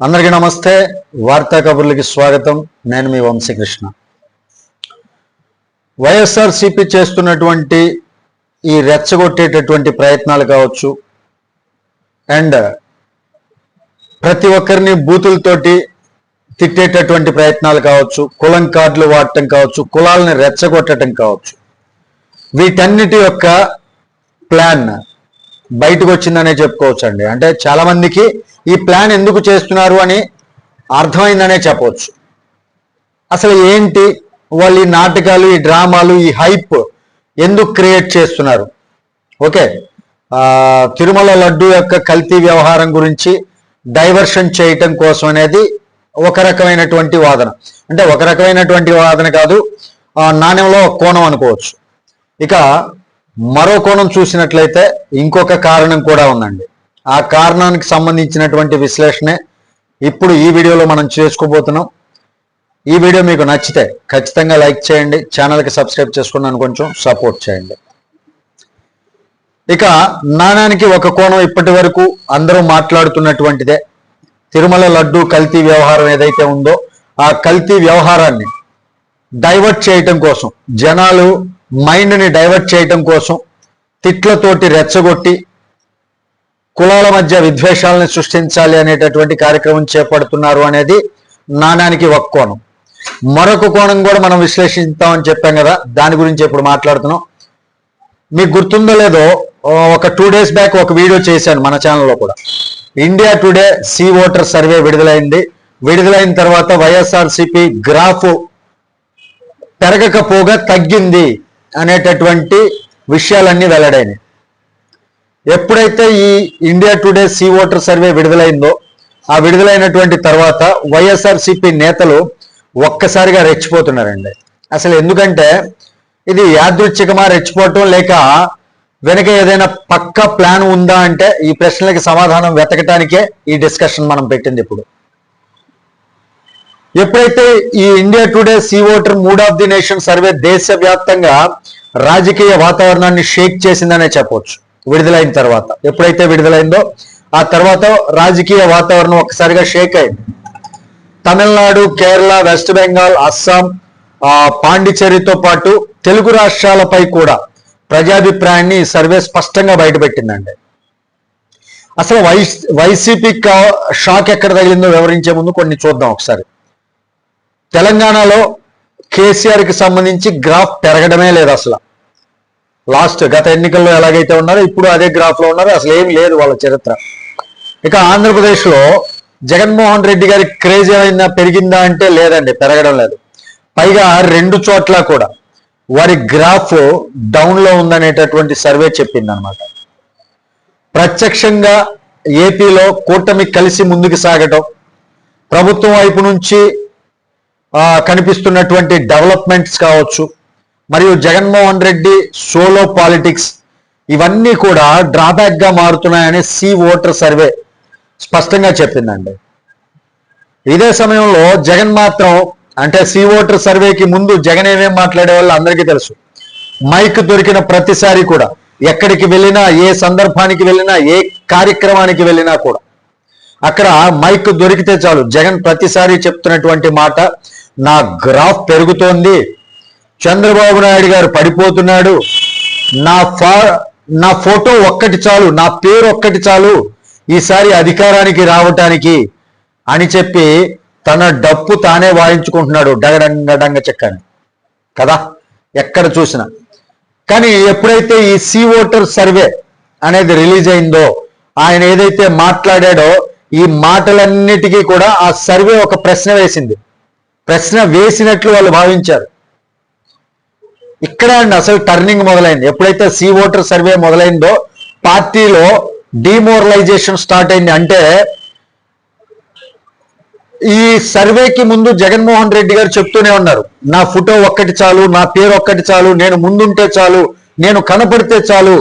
అందరికీ నమస్తే. వార్తా కబుర్లకి స్వాగతం. నేను మీ వంశీకృష్ణ. వైఎస్ఆర్సిపి చేస్తున్నటువంటి ఈ రెచ్చగొట్టేటటువంటి ప్రయత్నాలు కావచ్చు అండ్ ప్రతి ఒక్కరిని బూతులతోటి తిట్టేటటువంటి ప్రయత్నాలు కావచ్చు కులం కార్డులు వాడటం కావచ్చు కులాలని రెచ్చగొట్టడం కావచ్చు. వీటన్నిటి యొక్క ప్లాన్ బయటకు వచ్చిందనే చెప్పుకోవచ్చు అండి అంటే చాలా మందికి ఈ ప్లాన్ ఎందుకు చేస్తున్నారు అని అర్థమైందనే చెప్పవచ్చు. అసలు ఏంటి వాళ్ళు ఈ నాటకాలు ఈ డ్రామాలు ఈ హైప్ ఎందుకు క్రియేట్ చేస్తున్నారు? ఓకే. తిరుమల లడ్డు యొక్క కల్తీ వ్యవహారం గురించి డైవర్షన్ చేయటం కోసం అనేది ఒక రకమైనటువంటి వాదన. అంటే ఒక రకమైనటువంటి వాదన కాదు నాణ్యంలో ఒక కోణం అనుకోవచ్చు. ఇక మరో కోణం చూసినట్లయితే ఇంకొక కారణం కూడా ఉందండి. ఆ కారణానికి సంబంధించినటువంటి విశ్లేషణే ఇప్పుడు ఈ వీడియోలో మనం చేసుకోబోతున్నాం. ఈ వీడియో మీకు నచ్చితే ఖచ్చితంగా లైక్ చేయండి ఛానల్కి సబ్స్క్రైబ్ చేసుకున్నాను కొంచెం సపోర్ట్ చేయండి. ఇక నాణానికి ఒక కోణం ఇప్పటి వరకు అందరూ మాట్లాడుతున్నటువంటిదే. తిరుమల లడ్డు కల్తీ వ్యవహారం ఏదైతే ఉందో ఆ కల్తీ వ్యవహారాన్ని డైవర్ట్ చేయటం కోసం జనాలు మైండ్ని డైవర్ట్ చేయటం కోసం తిట్లతోటి రెచ్చగొట్టి కులాల మధ్య విద్వేషాలను సృష్టించాలి అనేటటువంటి కార్యక్రమం చేపడుతున్నారు అనేది నాణానికి ఒక కోణం. మరొక కోణం కూడా మనం విశ్లేషిస్తామని చెప్పాం కదా దాని గురించి ఇప్పుడు మాట్లాడుతున్నాం. మీకు గుర్తుందో లేదో ఒక టూ డేస్ బ్యాక్ ఒక వీడియో చేశాను మన ఛానల్లో కూడా. India Today C voter survey విడుదలైంది. విడుదలైన తర్వాత వైఎస్ఆర్సిపి గ్రాఫ్ పెరగకపోగా తగ్గింది అనేటటువంటి విషయాలన్నీ వెల్లడైనాయి. ఎప్పుడైతే ఈ India Today C voter survey విడుదలైందో ఆ విడుదలైనటువంటి తర్వాత వైఎస్ఆర్సిపి నేతలు ఒక్కసారిగా రెచ్చిపోతున్నారండి. అసలు ఎందుకంటే ఇది యాదృచ్ఛికమా రెచ్చిపోవటం లేక వెనక ఏదైనా పక్క ప్లాన్ ఉందా అంటే ఈ ప్రశ్నలకి సమాధానం వెతకటానికే ఈ డిస్కషన్ మనం పెట్టింది ఇప్పుడు. ఎప్పుడైతే ఈ India Today C voter mood of the nation survey దేశవ్యాప్తంగా రాజకీయ వాతావరణాన్ని షేక్ చేసిందనే చెప్పవచ్చు విడుదలైన తర్వాత. ఎప్పుడైతే విడుదలైందో ఆ తర్వాత రాజకీయ వాతావరణం ఒక్కసారిగా షేక్ అయింది. తమిళనాడు కేరళ వెస్ట్ బెంగాల్ అస్సాం ఆ, పాండిచ్చేరితో పాటు తెలుగు రాష్ట్రాలపై కూడా ప్రజాభిప్రాయాన్ని సర్వే స్పష్టంగా బయటపెట్టిందండి. అసలు వై వైసీపీ షాక్ ఎక్కడ తగిలిందో వివరించే ముందు కొన్ని చూద్దాం ఒకసారి. తెలంగాణలో కేసీఆర్కి సంబంధించి గ్రాఫ్ పెరగడమే లేదు అసలు. లాస్ట్ గత ఎన్నికల్లో ఎలాగైతే ఉన్నారో ఇప్పుడు అదే గ్రాఫ్లో ఉన్నారు. అసలు ఏం లేదు వాళ్ళ చరిత్ర. ఇక ఆంధ్రప్రదేశ్లో జగన్మోహన్ రెడ్డి గారి క్రేజ్ ఏమైనా పెరిగిందా అంటే లేదండి పెరగడం లేదు. పైగా రెండు చోట్ల కూడా వారి గ్రాఫ్ డౌన్లో ఉందనేటటువంటి సర్వే చెప్పింది అనమాట ప్రత్యక్షంగా ఏపీలో కూటమి కలిసి ముందుకు సాగటం ప్రభుత్వం వైపు నుంచి కనిపిస్తున్నటువంటి డెవలప్మెంట్స్ కావచ్చు మరియు జగన్మోహన్ రెడ్డి సోలో పాలిటిక్స్ ఇవన్నీ కూడా డ్రాబ్యాక్గా మారుతున్నాయని సి ఓటర్ సర్వే స్పష్టంగా చెప్పిందండి. ఇదే సమయంలో జగన్ మాత్రం అంటే సి ఓటర్ సర్వేకి ముందు జగన్ ఏమేం మాట్లాడే వాళ్ళు అందరికీ తెలుసు. మైక్ దొరికిన ప్రతిసారి కూడా ఎక్కడికి వెళ్ళినా ఏ సందర్భానికి వెళ్ళినా ఏ కార్యక్రమానికి వెళ్ళినా కూడా అక్కడ మైక్ దొరికితే చాలు. జగన్ ప్రతిసారి చెప్తున్నటువంటి మాట నా గ్రాఫ్ పెరుగుతోంది చంద్రబాబు నాయుడు గారు పడిపోతున్నాడు. నా ఫా నా ఫోటో ఒక్కటి చాలు నా పేరు ఒక్కటి చాలు ఈసారి అధికారానికి రావటానికి అని చెప్పి తన డప్పు తానే వాయించుకుంటున్నాడు డగడంగ డంగ చెక్కని. కదా? ఎక్కడ చూసినా. కానీ ఎప్పుడైతే ఈ సీ ఓటర్ సర్వే అనేది రిలీజ్ అయిందో ఆయన ఏదైతే మాట్లాడాడో ఈ మాటలన్నిటికీ కూడా ఆ సర్వే ఒక ప్రశ్న వేసింది. ప్రశ్న వేసినట్లు వాళ్ళు భావించారు. ఇక్కడ అండి అసలు టర్నింగ్ మొదలైంది. ఎప్పుడైతే సి ఓటర్ సర్వే మొదలైందో పార్టీలో డిమోరలైజేషన్ స్టార్ట్ అయింది. అంటే ఈ సర్వేకి ముందు జగన్మోహన్ రెడ్డి గారు చెప్తూనే ఉన్నారు. నా ఫోటో ఒక్కటి చాలు నా పేరు ఒక్కటి చాలు నేను ముందుంటే చాలు నేను కనపడితే చాలు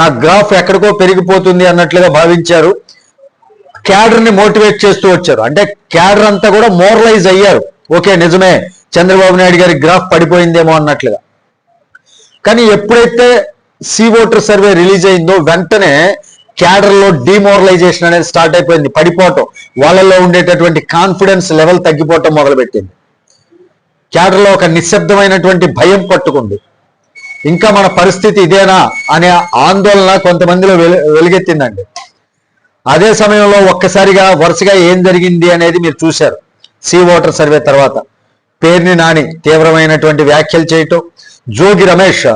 నా గ్రాఫ్ ఎక్కడికో పెరిగిపోతుంది అన్నట్లుగా భావించారు. క్యాడర్ని మోటివేట్ చేస్తూ వచ్చారు. అంటే క్యాడర్ అంతా కూడా మోరలైజ్ అయ్యారు. ఓకే నిజమే చంద్రబాబు నాయుడు గారి గ్రాఫ్ పడిపోయిందేమో అన్నట్లుగా. కానీ ఎప్పుడైతే సి ఓటర్ సర్వే రిలీజ్ అయిందో వెంటనే క్యాడర్లో డిమోరలైజేషన్ అనేది స్టార్ట్ అయిపోయింది పడిపోవటం. వాళ్ళలో ఉండేటటువంటి కాన్ఫిడెన్స్ లెవెల్ తగ్గిపోవటం మొదలుపెట్టింది. క్యాడర్లో ఒక నిశ్శబ్దమైనటువంటి భయం పట్టుకుంది. ఇంకా మన పరిస్థితి ఇదేనా అనే ఆందోళన కొంతమందిలో వెలుగెత్తిందండి. అదే సమయంలో ఒక్కసారిగా వరుసగా ఏం జరిగింది అనేది మీరు చూశారు. సీ ఓటర్ సర్వే తర్వాత. పేరుని నాని తీవ్రమైనటువంటి వ్యాఖ్యలు చేయటం జోగి రమేష్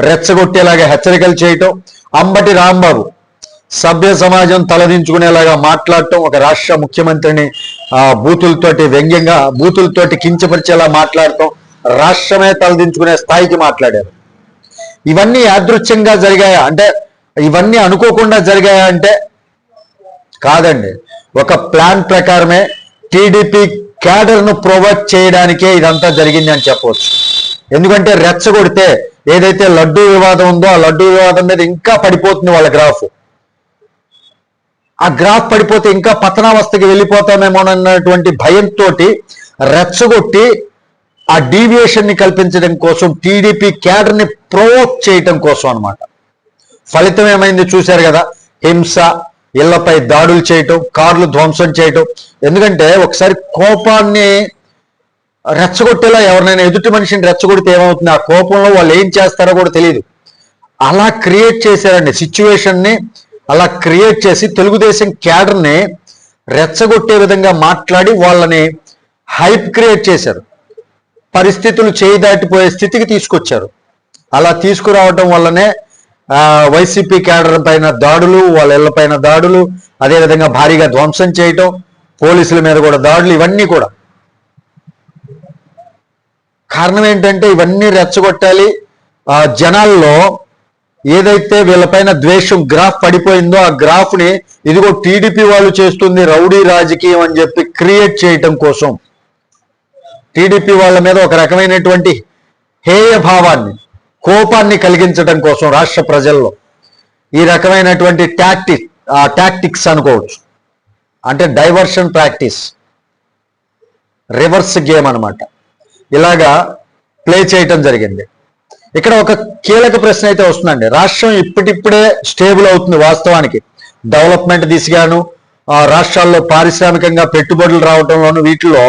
రెచ్చగొట్టేలాగా హెచ్చరికలు చేయటం అంబటి రాంబాబు సభ్య సమాజం తలదించుకునేలాగా మాట్లాడటం ఒక రాష్ట్ర ముఖ్యమంత్రిని ఆ బూతులతోటి వ్యంగ్యంగా బూతులతోటి కించపరిచేలా మాట్లాడటం రాష్ట్రమే తలదించుకునే స్థాయికి మాట్లాడారు. ఇవన్నీ యాదృచ్ఛంగా జరిగాయా? అంటే ఇవన్నీ అనుకోకుండా జరిగాయా అంటే? కాదండి. ఒక ప్లాన్ ప్రకారమే టీడీపీ క్యాడర్ను ప్రొవైడ్ చేయడానికే ఇదంతా జరిగింది అని చెప్పవచ్చు. ఎందుకంటే రెచ్చగొడితే ఏదైతే లడ్డూ వివాదం ఉందో ఆ లడ్డూ వివాదం మీద ఇంకా పడిపోతుంది వాళ్ళ గ్రాఫ్. ఆ గ్రాఫ్ పడిపోతే ఇంకా పతనావస్థకి వెళ్ళిపోతామేమోనన్నటువంటి భయంతో రెచ్చగొట్టి ఆ డీవియేషన్ని కల్పించడం కోసం టీడీపీ క్యాడర్ని ప్రొవోక్ చేయటం కోసం అనమాట ఫలితం ఏమైంది చూశారు కదా? హింస ఇళ్ళపై దాడులు చేయటం కార్లు ధ్వంసం చేయటం. ఎందుకంటే ఒకసారి కోపాన్ని రెచ్చగొట్టేలా ఎవరినైనా ఎదుటి మనిషిని రెచ్చగొడితే ఏమవుతుంది? ఆ కోపంలో వాళ్ళు ఏం చేస్తారో కూడా తెలియదు అలా క్రియేట్ చేశారండి సిచ్యువేషన్ని అలా క్రియేట్ చేసి తెలుగుదేశం క్యాడర్ని రెచ్చగొట్టే విధంగా మాట్లాడి వాళ్ళని హైప్ క్రియేట్ చేశారు. పరిస్థితులు చేయి దాటిపోయే స్థితికి తీసుకొచ్చారు. అలా తీసుకురావటం వల్లనే వైసీపీ క్యాడర్ పైన దాడులు వాళ్ళ ఇళ్ళ పైన దాడులు అదేవిధంగా భారీగా ధ్వంసం చేయటం పోలీసుల మీద కూడా దాడులు ఇవన్నీ కూడా. కారణం ఏంటంటే ఇవన్నీ రెచ్చగొట్టాలి. జనాల్లో ఏదైతే వీళ్ళపైన ద్వేషం గ్రాఫ్ పడిపోయిందో ఆ గ్రాఫ్ని ఇదిగో టీడీపీ వాళ్ళు చేస్తుంది రౌడీ రాజకీయం అని చెప్పి క్రియేట్ చేయటం కోసం. టీడీపీ వాళ్ళ మీద ఒక రకమైనటువంటి హేయ భావాన్ని కోపాన్ని కలిగించడం కోసం రాష్ట్ర ప్రజల్లో ఈ రకమైనటువంటి టాక్టిక్ టాక్టిక్స్ అనుకోవచ్చు. అంటే డైవర్షన్ ప్రాక్టీస్ రివర్స్ గేమ్ అన్నమాట. ఇలాగా ప్లే చేయటం జరిగింది. ఇక్కడ ఒక కీలక ప్రశ్న అయితే వస్తుందండి. రాష్ట్రం ఇప్పటిప్పుడే స్టేబుల్ అవుతుంది వాస్తవానికి. డెవలప్మెంట్ దిశగాను ఆ, రాష్ట్రాల్లో పారిశ్రామికంగా పెట్టుబడులు రావడంలోను వీటిలో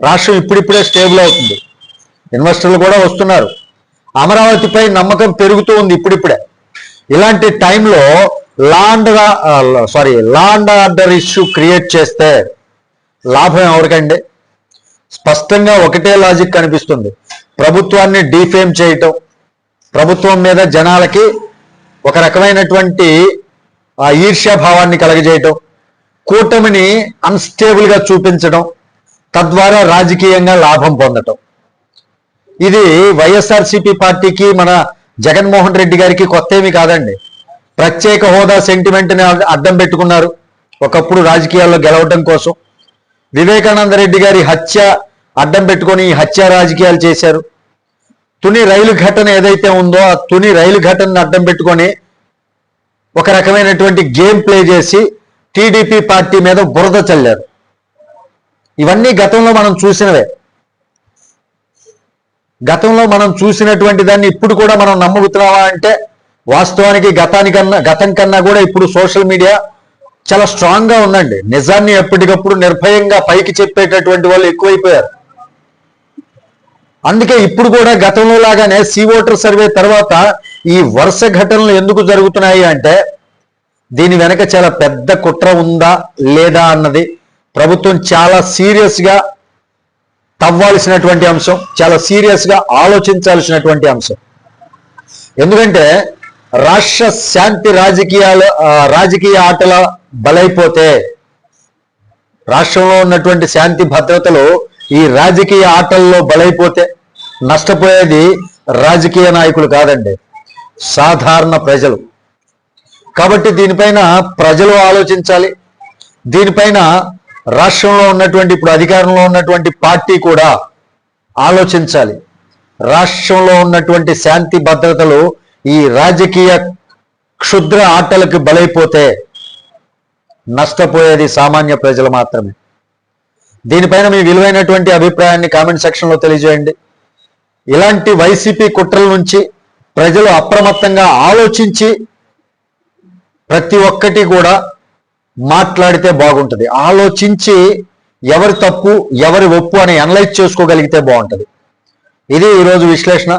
రాష్ట్రం ఇప్పుడిప్పుడే స్టేబుల్ అవుతుంది. ఇన్వెస్టర్లు కూడా వస్తున్నారు. అమరావతిపై నమ్మకం పెరుగుతూ ఉంది ఇప్పుడిప్పుడే. ఇలాంటి టైంలో land sorry land order issue create చేస్తే లాభం ఎవరికండి? స్పష్టంగా ఒకటే లాజిక్ కనిపిస్తుంది. ప్రభుత్వాన్ని డీఫేమ్ చేయటం ప్రభుత్వం మీద జనాలకి ఒక రకమైనటువంటి ఆ ఈర్ష్యాభావాన్ని కలగజేయటం కూటమిని అన్స్టేబుల్గా చూపించడం తద్వారా రాజకీయంగా లాభం పొందటం. ఇది వైఎస్ఆర్సీపీ పార్టీకి మన జగన్మోహన్ రెడ్డి గారికి కొత్త ఏమీ కాదండి. ప్రత్యేక హోదా సెంటిమెంట్ని అర్థం అడ్డం పెట్టుకున్నారు. ఒకప్పుడు రాజకీయాల్లో గెలవడం కోసం. వివేకానంద రెడ్డి గారి హత్య అడ్డం పెట్టుకొని హత్య రాజకీయాలు చేశారు. తుని రైలు ఘటన ఏదైతే ఉందో ఆ తుని రైలు ఘటనను అడ్డం పెట్టుకొని ఒక రకమైనటువంటి గేమ్ ప్లే చేసి టీడీపీ పార్టీ మీద బురద చల్లారు. ఇవన్నీ గతంలో మనం చూసినవే. గతంలో మనం చూసినటువంటి దాన్ని ఇప్పుడు కూడా మనం నమ్ముతున్నావా అంటే వాస్తవానికి గతానికన్నా గతం కన్నా కూడా ఇప్పుడు సోషల్ మీడియా చాలా స్ట్రాంగ్గా ఉందండి. నిజాన్ని ఎప్పటికప్పుడు నిర్భయంగా పైకి చెప్పేటటువంటి వాళ్ళు ఎక్కువైపోయారు. అందుకే ఇప్పుడు కూడా గతంలో లాగానే సీ ఓటర్ సర్వే తర్వాత ఈ వరుస ఘటనలు ఎందుకు జరుగుతున్నాయి అంటే దీని వెనక చాలా పెద్ద కుట్ర ఉందా లేదా అన్నది ప్రభుత్వం చాలా సీరియస్గా తవ్వాల్సినటువంటి అంశం చాలా సీరియస్గా ఆలోచించాల్సినటువంటి అంశం. ఎందుకంటే రాష్ట్ర శాంతి రాజకీయాలు రాజకీయ ఆటల బలైపోతే రాష్ట్రంలో ఉన్నటువంటి శాంతి భద్రతలు ఈ రాజకీయ ఆటల్లో బలైపోతే నష్టపోయేది రాజకీయ నాయకులు కాదండి సాధారణ ప్రజలు. కాబట్టి దీనిపైన ప్రజలు ఆలోచించాలి. దీనిపైన రాష్ట్రంలో ఉన్నటువంటి ఇప్పుడు అధికారంలో ఉన్నటువంటి పార్టీ కూడా ఆలోచించాలి. రాష్ట్రంలో ఉన్నటువంటి శాంతి భద్రతలు ఈ రాజకీయ క్షుద్ర ఆటలకు బలైపోతే నష్టపోయేది సామాన్య ప్రజలు మాత్రమే. దీనిపైన మీ విలువైనటువంటి అభిప్రాయాన్ని కామెంట్ సెక్షన్లో తెలియజేయండి. ఇలాంటి వైసీపీ కుట్రల నుంచి ప్రజలు అప్రమత్తంగా ఆలోచించి ప్రతి ఒక్కటి కూడా మాట్లాడితే బాగుంటుంది. ఆలోచించి ఎవరి తప్పు ఎవరి ఒప్పు అని అనలైజ్ చేసుకోగలిగితే బాగుంటుంది. ఇది ఈరోజు విశ్లేషణ.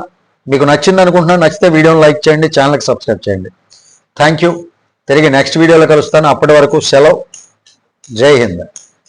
మీకు నచ్చింది అనుకుంటున్నాను నచ్చితే వీడియోని లైక్ చేయండి ఛానల్కి సబ్స్క్రైబ్ చేయండి. థ్యాంక్ యూ తిరిగి నెక్స్ట్ వీడియోలో కలుస్తాను. అప్పటి వరకు సెలవు. జై హింద్.